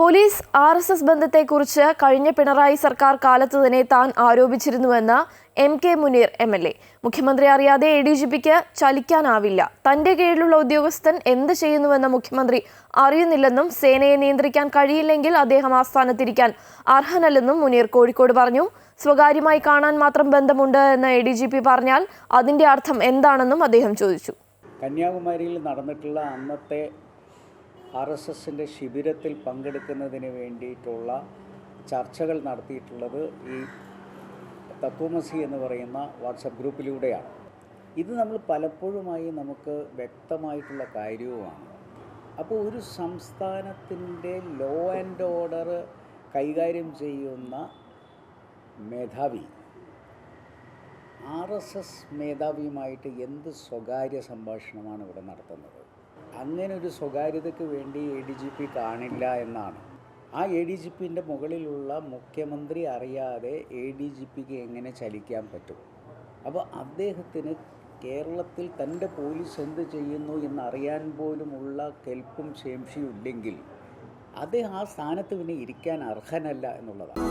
Police R S S ബന്ധത്തെക്കുറിച്ച് കഴിഞ്ഞ പിണറായി സർക്കാർ കാലത്ത് തന്നെ താൻ ആരോപിച്ചിരുന്നുവെന്ന് M K Muneer M L A. മുഖ്യമന്ത്രി അറിയാതെ എ ഡി ജി പിക്ക് ചലിക്കാനാവില്ല. തന്റെ കീഴിലുള്ള ഉദ്യോഗസ്ഥൻ എന്ത് ചെയ്യുന്നുവെന്ന് മുഖ്യമന്ത്രി അറിയുന്നില്ലെന്നും സേനയെ നിയന്ത്രിക്കാൻ കഴിയില്ലെങ്കിൽ അദ്ദേഹം ആസ്ഥാനത്തിരിക്കാൻ സ്ഥാനത്തിരിക്കാൻ അർഹനല്ലെന്നും മുനീർ കോഴിക്കോട് പറഞ്ഞു. സ്വകാര്യമായി കാണാൻ മാത്രം ബന്ധമുണ്ട് എന്ന് എ ഡി ജി പി പറഞ്ഞാൽ അതിന്റെ അർത്ഥം എന്താണെന്നും അദ്ദേഹം ചോദിച്ചു. കന്യാകുമാരിയിൽ നടന്നിട്ടുള്ള അന്നത്തെ ആർ എസ് എസിന്റെ ശിബിരത്തിൽ പങ്കെടുക്കുന്നതിന് വേണ്ടിയിട്ടുള്ള ചർച്ചകൾ നടത്തിയിട്ടുള്ളത് ഈ തത്വമസി എന്ന് പറയുന്ന വാട്സപ്പ് ഗ്രൂപ്പിലൂടെയാണ്. ഇത് നമ്മൾ പലപ്പോഴുമായി നമുക്ക് വ്യക്തമായിട്ടുള്ള കാര്യവുമാണ്. അപ്പോൾ ഒരു സംസ്ഥാനത്തിന്റെ ലോ ആൻഡ് ഓർഡർ കൈകാര്യം ചെയ്യുന്ന മേധാവി ആർ എസ് എസ് മേധാവിയുമായിട്ട് എന്ത് സ്വകാര്യ സംഭാഷണമാണ് ഇവിടെ നടത്തുന്നത്? അങ്ങനെ ഒരു സ്വകാര്യതയ്ക്ക് വേണ്ടി എ ഡി ജി പി കാണില്ല എന്നാണ്. ആ എ ഡി ജി പിന്റെ മുകളിലുള്ള മുഖ്യമന്ത്രി അറിയാതെ എ ഡി ജി പിക്ക് എങ്ങനെ ചലിക്കാൻ പറ്റും? അപ്പോൾ അദ്ദേഹത്തിന് കേരളത്തിൽ തന്റെ പോലീസ് എന്ത് ചെയ്യുന്നു എന്നറിയാൻ പോലുമുള്ള കെൽപ്പും ശേംഷിയും ഇല്ലെങ്കിൽ അദ്ദേഹം ആ സ്ഥാനത്ത് പിന്നെ ഇരിക്കാൻ അർഹനല്ല എന്നുള്ളതാണ്.